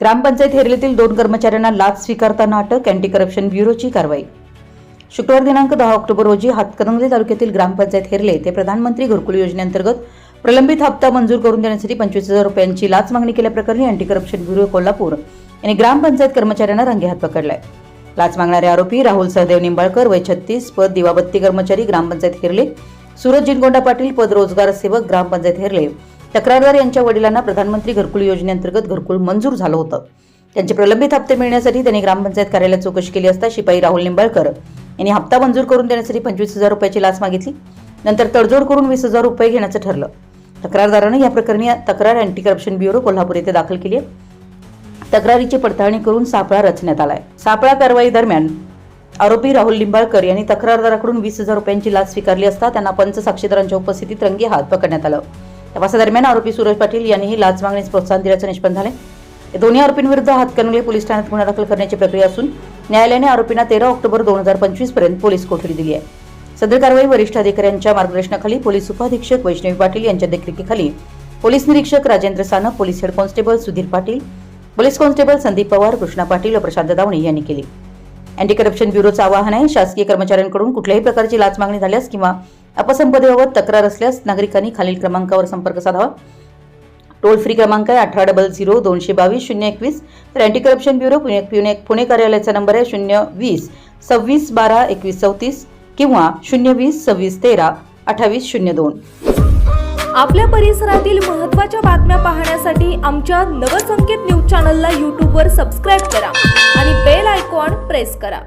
ग्रामपंचायत हेरलेतील दोन कर्मचाऱ्यांना लाच स्वीकारताना अटक अँटी करप्शन ब्युरोची कारवाई. शुक्रवार दिनांक दहा ऑक्टोबर रोजी हातकणंगले तालुक्यातील ग्रामपंचायत हेरले ते प्रधानमंत्री घरकुल योजनेअंतर्गत प्रलंबित हप्ता मंजूर करून देण्यासाठी पंचवीस हजार रुपयांची लाच मागणी केल्याप्रकरणी अँटी करप्शन ब्युरो कोल्हापूर यांनी ग्रामपंचायत कर्मचाऱ्यांना रंगेहात पकडलाय. लाच मागणारे आरोपी राहुल सहदेव निंबाळकर वय छत्तीस पद दिवाबत्ती कर्मचारी ग्रामपंचायत हेरले सूरज जिनगोंडा पाटील पद रोजगार सेवक ग्रामपंचायत हेरले. तक्रारदार यांच्या वडिलांना प्रधानमंत्री घरकुल योजनेअंतर्गत घरकुल मंजूर झालं होतं. त्यांचे प्रलंबित हप्ते मिळण्यासाठी त्यांनी ग्रामपंचायत कार्यालयात चौकशी केली असता शिपाई राहुल निंबाळकर यांनी हप्ता मंजूर करून देण्यासाठी पंचवीस हजार रुपयाची लाच मागितली. नंतर तडजोड करून वीस हजार रुपये घेण्याचं ठरलं. तक्रारदारानं या प्रकरणी तक्रार अँटी करप्शन ब्युरो कोल्हापूर येथे दाखल केली आहे. तक्रारीची पडताळणी करून सापळा रचण्यात आलाय. सापळा कारवाई दरम्यान आरोपी राहुल लिंबाळकर यांनी तक्रारदाराकडून वीस हजार रुपयांची लाच स्वीकारली असता त्यांना पंच साक्षीदारांच्या उपस्थितीत रंगी हात पकडण्यात आलं. तपासादरम्यान आरोपी सूरज पाटील यांनीही लाच मागणीस प्रोत्साहन दिल्याचं निष्पन्न झाले या दोन्ही आरोपींविरुद्ध हातकणंगले पोलीस ठाण्यात गुन्हा दाखल करण्याची प्रक्रिया असून न्यायालयाने आरोपींना तेरा ऑक्टोबर दोन हजार पंचवीसपर्यंत पोलीस कोठडी दिली आहे. सदर कारवाई वरिष्ठ अधिकाऱ्यांच्या मार्गदर्शनाखाली पोलीस उपाधीक्षक वैष्णवी पाटील यांच्या देखरेखीखाली पोलीस निरीक्षक Rajendra Sanap police head constable Sudhir Patil police constable Sandeep Pawar Krishna Patil व प्रशांत दावणे यांनी केली. अँटी करप्शन ब्युरोचं आवाहन आहे शासकीय कर्मचाऱ्यांकडून कुठल्याही प्रकारची लाच मागणी झाल्यास किंवा अपसंपदेबाबत तक्रार असल्यास नागरिकांनी खालील क्रमांकावर संपर्क साधावा. टोल फ्री क्रमांक आहे अठरा डबल झिरो दोनशे बावीस शून्य एकवीस. तर anti corruption bureau Pune Pune Pune कार्यालयाचा नंबर आहे शून्य वीस सव्वीस बारा एकवीस चौतीस किंवा शून्य वीस सव्वीस तेरा अठ्ठावीस शून्य दोन. आपल्या परिसरातील महत्त्वाच्या बातम्या पाहण्यासाठी आमच्या नवसंकेत न्यूज चॅनलला यूट्यूबवर सबस्क्राईब करा आणि बेल आयकॉन प्रेस करा.